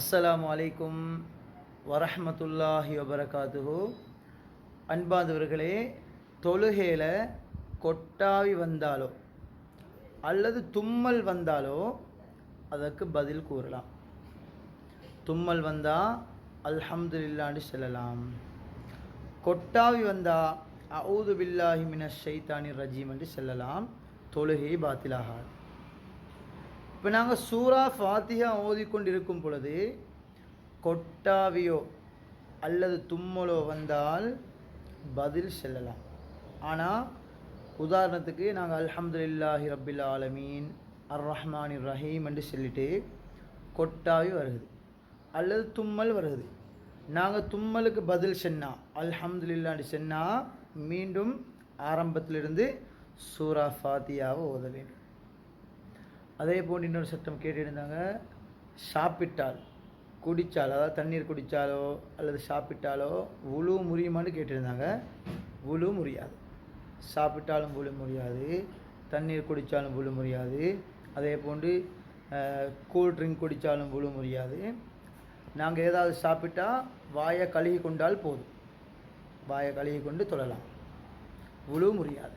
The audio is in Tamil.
அஸ்ஸலாமு அலைக்கும் வரஹமத்துல்லாஹி வபரகாத்துஹு. அன்பாதவர்களே தொழுகையில் கொட்டாவி வந்தாலோ அல்லது தும்மல் வந்தாலோ அதற்கு பதில் கூறலாம். தும்மல் வந்தால் அல்ஹம்துல்லான்னு சொல்லலாம். கொட்டாவி வந்தால் அவுது பில்லாஹி மின ஷைத்தானி ரஜீம் என்று சொல்லலாம். தொழுகை பாத்திலாகாது. இப்போ நாங்கள் சூரா ஃபாத்திகா ஓதிக்கொண்டிருக்கும் பொழுது கொட்டாவியோ அல்லது தும்மலோ வந்தால் பதில் செல்லலாம். ஆனால் உதாரணத்துக்கு நாங்கள் அல்ஹம்துலில்லாஹி ரபில் ஆலமீன் அர் ரஹ்மான் ரஹீம் என்று சொல்லிட்டு கொட்டாவி வருகுது அல்லது தும்மல் வருகுது நாங்கள் தும்மலுக்கு பதில் சென்னா அல்ஹம்துலில்லான்னு சென்னா மீண்டும் ஆரம்பத்திலிருந்து சூரா ஃபாத்தியாவை ஓத வேண்டும். அதே போன்று இன்னொரு சட்டம் கேட்டிருந்தாங்க சாப்பிட்டால் குடித்தால் அதாவது தண்ணீர் குடித்தாலோ அல்லது சாப்பிட்டாலோ உழு முறியுமான்னு கேட்டிருந்தாங்க. உழு முறியாது. சாப்பிட்டாலும் உழு முடியாது தண்ணீர் குடித்தாலும் உழு முடியாது அதே போன்று கூல் ட்ரிங்க் குடித்தாலும் உழு முடியாது நாங்கள் ஏதாவது சாப்பிட்டா வாயை கழுகி கொண்டால் போதும். வாயை கழுகி கொண்டு தொழலாம். உழு முடியாது